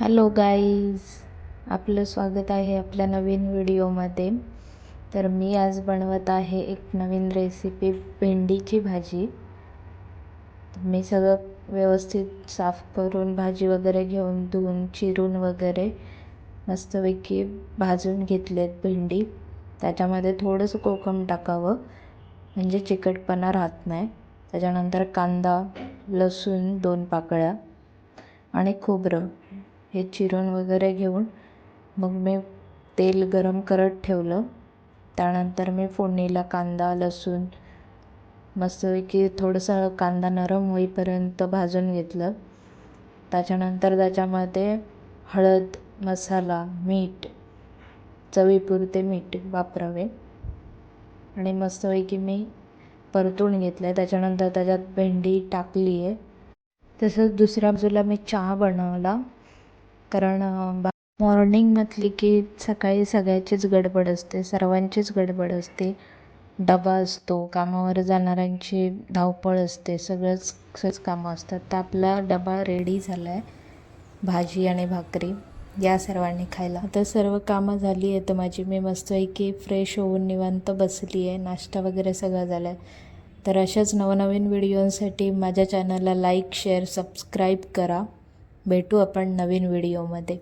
Hello guys आपलं स्वागत आहे आपल्या नवीन व्हिडिओमध्ये. तर मी आज बनवत आहे एक नवीन रेसिपी भेंडीची भाजी. मी सगळं व्यवस्थित साफ करून भाजी वगैरे घेऊन धुवून चिरून वगैरे मस्तपैकी भाजून घेतलेत भेंडी. त्याच्यामध्ये थोडंसं कोकम टाकावं म्हणजे चिकटपणा राहत नाही. त्याच्यानंतर कांदा लसूण दोन पाकळ्या आणि खोबरं. हे चिरून वगैरे घेऊन मग मी तेल गरम करत ठेवलं. त्यानंतर मी फोडणीला कांदा लसूण मस्तपैकी थोडंसं कांदा नरम होईपर्यंत भाजून घेतलं. त्याच्यानंतर त्याच्यामध्ये हळद मसाला मीठ चवीपुरते मीठ वापरावे. आणि मस्तपैकी मी परतून घेतलं आहे त्याच्यानंतर त्याच्यात भेंडी टाकली आहे तसंच दुसऱ्या बाजूला मी चहा बनवला. कारण बा मॉर्निंग म्हटली की सकाळी सगळ्याचीच गडबड असते सर्वांचीच गडबड असते. डबा असतो कामावर जाणाऱ्यांची धावपळ असते सगळंच सगळंच कामं असतात. तर आपला डबा रेडी झाला आहे भाजी आणि भाकरी या सर्वांनी खायला. आता सर्व कामं झाली आहेत तर माझी. मी मस्तपैकी फ्रेश होऊन निवांत बसली आहे. नाश्ता वगैरे सगळं झालं आहे तर अशाच नवनवीन व्हिडिओंसाठी माझ्या चॅनलला लाईक शेअर सबस्क्राईब करा. भेटू आपण नवीन व्हिडिओमध्ये.